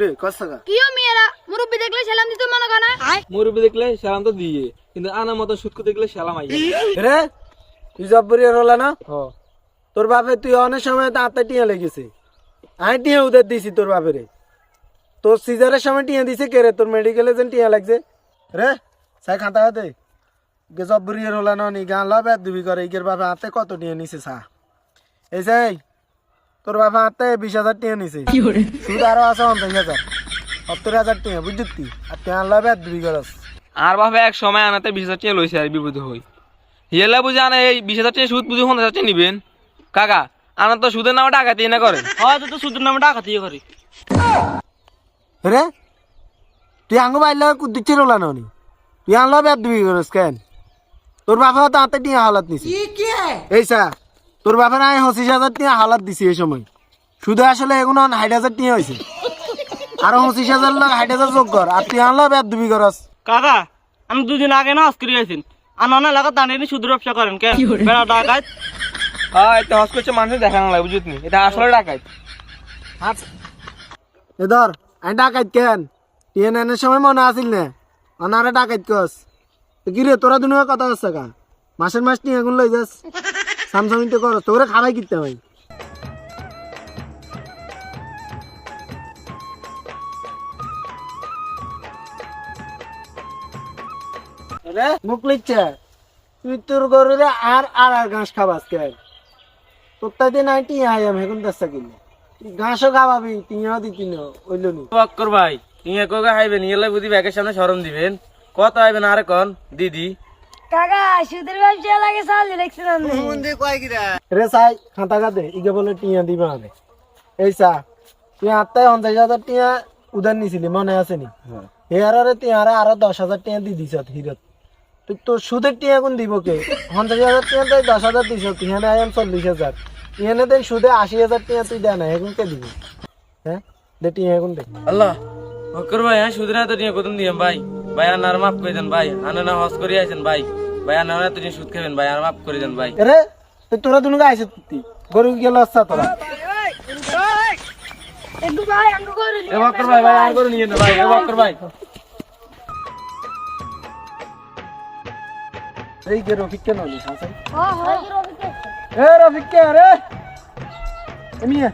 রে কস টাকা? কিও মেয়েরা? মুরব্বি দেখলে সালাম দিতে মনে করে না? মুরব্বী দেখলে সালাম তো দিয়ে কিন্তু আনা মতো দেখলে সালাম আই রে তুই জব্বরি হলা না? হ। তোর বাপে তুই অনেক সময় দাঁতে টিয়া লেগেছে। আমি টিয়া উদের দিছি তোর বাপেরে। তোর সিজারের সময় টিয়া দিছে কে রে? তোর মেডিকেলে যেন টিয়া লাগছে। রে সাই খাতা খাতে? গে জব্বরি হলা না নি? গান লবে দুবি করে। ইগের বাপে হাতে কত টিয়া নিছে সা এই সাই তোর বাপে হাতে বিশ হাজার টিয়া নিছে। সুদ আরও আছে পঞ্চাশ হাজার। সত্তর হাজার টিয়া বুঝছি আর টিয়া লবে দুবি করস আর বাবা এক সময় আনাতে বিশ হাজার টাকা লইছে আর বিপদ হই। হিয়েলা বুঝে আনা এই বিশ হাজার টাকা সুদ বুঝে পঞ্চাশ হাজার টাকা নিবেন। কাকা আনা তো সুদের নামে টাকা দিয়ে না করেন হয়তো তো সুদের নামে টাকা দিয়ে করি। রে? তুই আঙ্গ বাইলে কুদ্দিচ্ছে রোলা নি তুই আনলো ব্যাপ দিবি করস কেন? তোর বাপা তো হাতে টিয়া হালাত নিছি। এই সা তোর বাপা নাই পঁচিশ হাজার টিয়া হালাত দিছি এই সময়। শুধু আসলে এগুলো হাইট হাজার টিয়া হয়েছে। আরও পঁচিশ হাজার লাখ হাইট হাজার যোগ কর আর তুই আনলো ব্যাপ দুবি করস। কাকা আমি দুদিন আগে না হস করে গেছেন আর নন এলাকা দাঁড়িয়ে সুদের ব্যবসা করেন কেন বেড়া ডাকাত। হ্যাঁ এটা হস করছে মানুষের দেখানো লাগে বুঝিস নি? এটা আসলে টাকায় এ ধর আমি ডাকাইত কেন? নেনের সময় মনে আসিল না অনারে ডাকাইত কস। কি রে তোরা দুনিয়া কথা হচ্ছে কা? মাসের মাস টিয়া গুলো লই যাস। সামসামিন তো করস তোরে খাবাই কিনতে ভাই রে মুখ লিখছে। তুই তোর গরুরে আর আর আর ঘাস খাবাস কে তোর তাই নাই টিয়া আই আমি এখন দশটা কিনে। ঘাসও খাওয়াবি টিয়াও দিতি না ওইলো নি। বক্কর ভাই ইয়ে কোকে হাইবেন ইয়েলে বুঝি ব্যাগের সামনে সরম দিবেন। কত আইবেন আর কন দিদি। কাকা সুদের ব্যবসা লাগে সাল দেখছিলাম রে সাই খাতা খাতে ইকে বলে টিয়া দিবা এই তুই হাজার টিয়া উদার নিছিলি মনে আছে নি? হেয়ারে তুই আরে আরও দশ হাজার টিয়া দি দিছ হিরত। তুই তোর সুদের টিয়া কোন দিব কে? পঞ্চাশ হাজার টিয়া তুই দশ হাজার দিছ ইহানে আয়াম চল্লিশ হাজার। ইহানে দেন সুদে আশি হাজার টিয়া তুই দেয় না এখন কে দিবি? হ্যাঁ দে টিয়া এখন দে। আল্লাহ বক্কর ভাই হ্যাঁ সুদের হাতে নিয়ে কতদিন দিয়াম ভাই। ভাই আনার মাফ করে দেন ভাই। আনা না হস করে আইছেন ভাই। ভাই আনার এত দিন সুদ খাবেন ভাই আর মাফ করে দেন ভাই। রে তুই তোরা দুনুকে আইসে তুই গরু গেল তোরা? একটু ভাই এ বক্কর ভাই ভাই আর করে নিয়ে ভাই এ বক্কর ভাই। এই যে রফিক কেন হলি সাসাই এ রফিক কে রে এমিয়া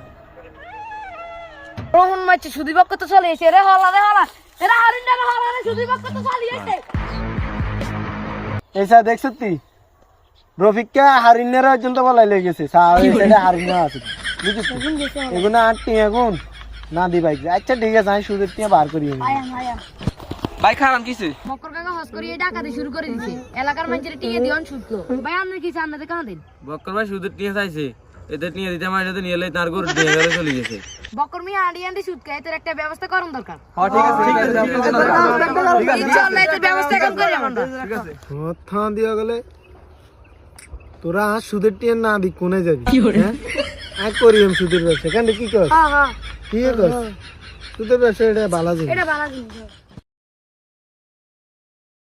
রোহন মাছ সুদি তো চলে এসে রে হলা রে হলা। এরা হলা রে সুদি পক্ষ তো চলে এসে এইসা দেখছ তুই রফিককে হারিনের পর্যন্ত বলাই লেগে গেছে। সাইডে হারিনা আছে। বুঝছিস এগুলো আটটি এখন না দি বাইক আচ্ছা ঠিক আছে আমি সুদের টিয়া বার করি ভাই খারাপ কিছু? বকর কাকা হস করি এই ডাকাতি শুরু করে দিছে। এলাকার মানুষের টিয়ে দিওন শুটলো। ভাই আপনি কি চান কাঁদেন? বকর ভাই সুদের টিয়ে চাইছে। এদের নিয়ে দিতে আমার সাথে নিয়ে এলে তার গরু দিয়ে গেলে চলে গেছে। বকর মিয়া আন্ডি আন্ডি সুদ খায় তোর একটা ব্যবস্থা করুন দরকার। হ্যাঁ ঠিক আছে ঠিক আছে ইনশাআল্লাহ ব্যবস্থা কাম করি আমরা। মাথা দিয়া গেলে তোরা সুদের টিয়া না দি কোনে যাবি? হ্যাঁ আর করি আমি সুদের ব্যবসা। কেন কি কর হ্যাঁ হ্যাঁ। কি কর সুদের ব্যবসা এটা বালা জিনিস। এটা জিনিস